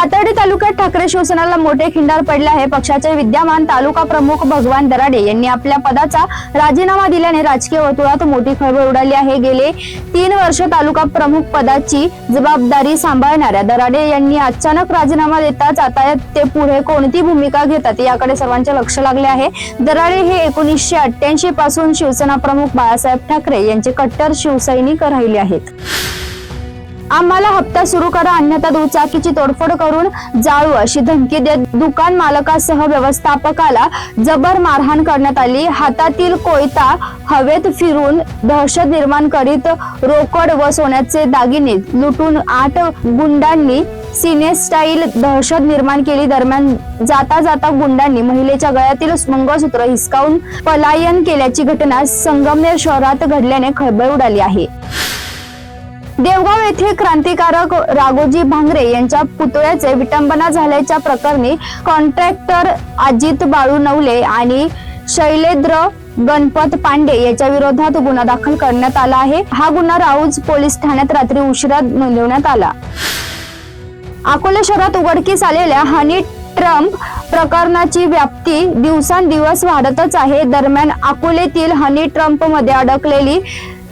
पाथर्डी तालुक्यात ठाकरे शिवसेनाला मोठे खिंडार पडले आहे. पक्षाचे विद्यमान तालुका प्रमुख भगवान दराडे यांनी आपल्या पदाचा राजीनामा दिल्याने राजकीय वर्तुळात मोठी खळबळ उडाली आहे. गेले तीन वर्ष तालुका प्रमुख पदाची जबाबदारी सांभाळणाऱ्या दराडे यांनी अचानक राजीनामा देताच आता ते पुढे कोणती भूमिका घेतात याकडे सर्वांचे लक्ष लागले आहे. दराडे हे एकोणीसशे अठ्ठ्याऐंशी पासून शिवसेना प्रमुख बाळासाहेब ठाकरे यांचे कट्टर शिवसैनिक राहिले आहेत. आम्हाला हप्ता सुरू करा अन्यथा दुचाकीची तोडफोड करून जाळू अशी धमकी देत दुकान मालकासह व्यवस्थापकाला जबर मारहाण करण्यात आली. हातातील कोयता हवेत फिरून दहशत निर्माण करीत रोकड व सोन्याचे दागिने लुटून आठ गुंडांनी सिने स्टाईल दहशत निर्माण केली. दरम्यान जाता जाता गुंडांनी महिलेच्या गळ्यातील मंगळसूत्र हिसकावून पलायन केल्याची घटना संगमनेर शहरात घडल्याने खळबळ उडाली आहे. देवगाव येथे क्रांतिकारक राघोजी भांगरे यांच्या पुतळ्याचे विटंबना झाल्याच्या प्रकरणी कॉन्ट्रॅक्टर अजित बाळू नवले आणि शैलेंद्र गणपत पांडे याच्या विरोधात गुन्हा दाखल करण्यात आला आहे. हा गुन्हा राऊज पोलीस ठाण्यात रात्री उशिरा नोंदवण्यात आला. अकोले शहरात उघडकीस आलेल्या हनी ट्रम्प प्रकरणाची व्याप्ती दिवसांदिवस वाढतच आहे. दरम्यान अकोलेतील हनी ट्रम्पमध्ये अडकलेली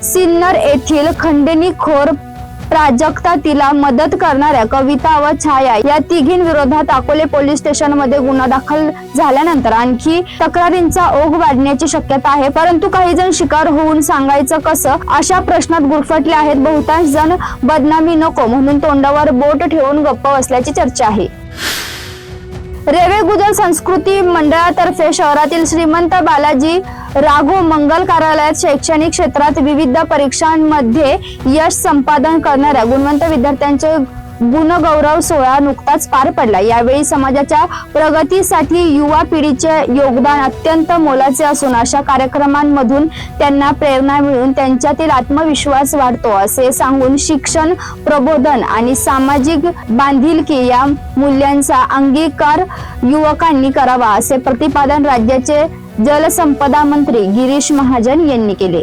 सिन्नर येथील खंडणीखोर प्राजक्ता तिला मदत करणाऱ्या कविता व छाया या तिघींविरोधात अकोले पोलीस स्टेशनमध्ये गुन्हा दाखल झाल्यानंतर आणखी तक्रारींचा ओघ वाढण्याची शक्यता आहे. परंतु काही जण शिकार होऊन सांगायचं कसं? अशा प्रश्नात गुरफटले आहेत बहुतांश जण. बदनामी नको म्हणून तोंडावर बोट ठेवून गप्प बसल्याची चर्चा आहे. रेवे गुजर संस्कृती मंडळातर्फे शहरातील श्रीमंत बालाजी राघो मंगल कार्यालयात शैक्षणिक क्षेत्रात विविध परीक्षांमध्ये यश संपादन करणाऱ्या गुणवंत विद्यार्थ्यांचे गुणगौरव सोहळा नुकताच पार पडला. यावेळी समाजाच्या प्रगतीसाठी युवा पिढीचे योगदान अत्यंत मोलाचे असून अशा कार्यक्रमांमधून त्यांना प्रेरणा मिळून त्यांच्यातील आत्मविश्वास वाढतो असे सांगून शिक्षण प्रबोधन आणि सामाजिक बांधिलकी या मूल्यांचा अंगीकार युवकांनी करावा असे प्रतिपादन राज्याचे जलसंपदा मंत्री गिरीश महाजन यांनी केले.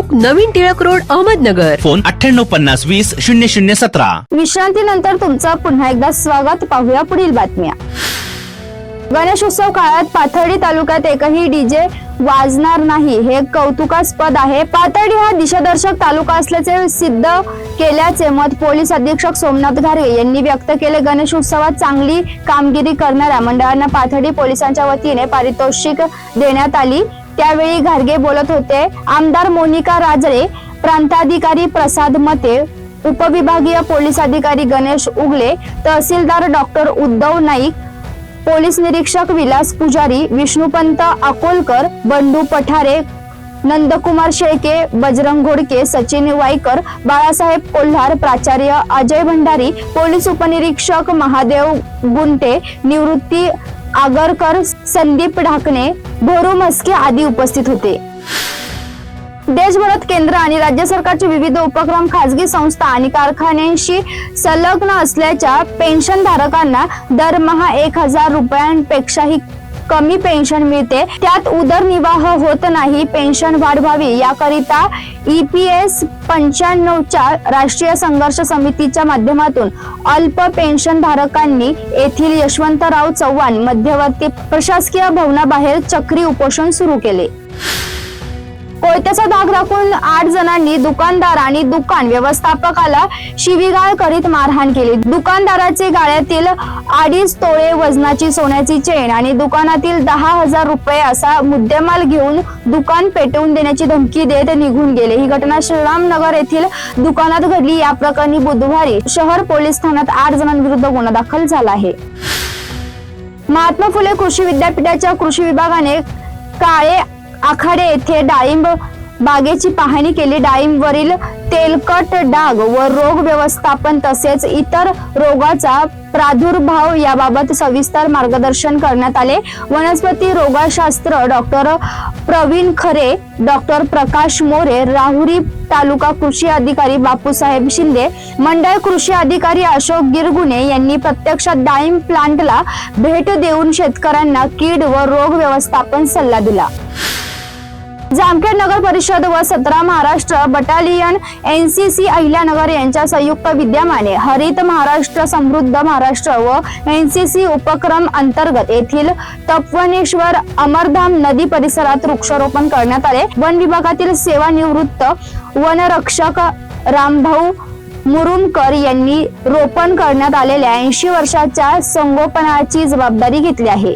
नवीन टिळक रोड अहमदनगर. फोन अठ्ठ्याण्णव पन्नास वीस शून्य शून्य सतरा. विश्रांतीनंतर तुमचं पुन्हा एकदा स्वागत. पाहूया पुढील बातम्या. गणेशोत्सव काळात पाथर्डी तालुक्यात एकही डीजे वाजणार नाही. हे कौतुकास्पद आहे. पाथर्डी हा दिशादर्शक तालुका असल्याचे सिद्ध केल्याचे मत पोलीस अधीक्षक सोमनाथ घारगे यांनी व्यक्त केले. गणेशोत्सवात चांगली कामगिरी करणाऱ्या मंडळांना पाथर्डी पोलिसांच्या वतीने पारितोषिक देण्यात आली. त्यावेळी घारगे बोलत होते आमदार मोनिका राजळे प्रांताधिकारी प्रसाद मते उपविभागीय पोलीस अधिकारी गणेश उगले तहसीलदार डॉक्टर उद्धव नाईक पोलीस निरीक्षक विलास पुजारी विष्णुपंत अकोलकर बंडू पठारे नंदकुमार शेळके बजरंग घोडके सचिन वाईकर बाळासाहेब कोल्हार प्राचार्य अजय भंडारी पोलीस उपनिरीक्षक महादेव गुंटे निवृत्ती आगरकर संदीप ढाकणे भोरू मस्के आदी उपस्थित होते. देशभरात केंद्र आणि राज्य सरकारचे विविध उपक्रम खासगी संस्था आणि कारखान्यांशी संलग्न असल्याच्या पेन्शन धारकांना दरमहा एक हजार रुपयांपेक्षाही कमी पेन्शन मिळते. त्यात उदरनिर्वाह होत नाही पेन्शन वाढ व्हावी याकरिता ई पी एस पंच्याण्णवच्या राष्ट्रीय संघर्ष समितीच्या माध्यमातून अल्प पेन्शन धारकांनी येथील यशवंतराव चव्हाण मध्यवर्ती प्रशासकीय भवनाबाहेर चक्री उपोषण सुरू केले. कोयत्याचा धाक राखून आठ जणांनी दुकानदार आणि दुकान व्यवस्थापकाला शिवीगाळ करीत मारहाण केली. दुकानदाराचे गाळ्यातील अडीच तोळे वजनाची सोन्याची चेन आणि दुकानातील दहा हजार रुपये असा मुद्देमाल घेऊन दुकान पेटवून देण्याची धमकी देत निघून गेले. ही घटना श्रीरामनगर येथील दुकानात घडली. या प्रकरणी बुधवारी शहर पोलीस ठाण्यात आठ जणांविरुद्ध गुन्हा दाखल झाला आहे. महात्मा फुले कृषी विद्यापीठाच्या कृषी विभागाने काळे आखाडे येथे डाळिंब बागेची पाहणी केली. डाळिंबवरील तेलकट डाग व रोग व्यवस्थापन तसेच इतर रोगाचा प्रादुर्भाव याबाबत सविस्तर मार्गदर्शन करण्यात आले. वनस्पती रोगशास्त्र डॉक्टर प्रवीण खरे डॉक्टर प्रकाश मोरे राहुरी तालुका कृषी अधिकारी बापूसाहेब शिंदे मंडळ कृषी अधिकारी अशोक गिरगुणे यांनी प्रत्यक्षात डाळिंब प्लांटला भेट देऊन शेतकऱ्यांना कीड व रोग व्यवस्थापन सल्ला दिला. जामखेड नगर परिषद व सतरा महाराष्ट्र बटालियन एनसीसी अहिल्यानगर यांच्या संयुक्त विद्यमाने हरित महाराष्ट्र समृद्ध महाराष्ट्र व एनसीसी उपक्रम अंतर्गत येथील तपवनेश्वर अमरधाम नदी परिसरात वृक्षारोपण करण्यात आले. वन विभागातील सेवानिवृत्त वनरक्षक रामभाऊ मुरुमकर यांनी रोपण करण्यात आलेल्या ऐंशी वर्षाच्या संगोपनाची जबाबदारी घेतली आहे.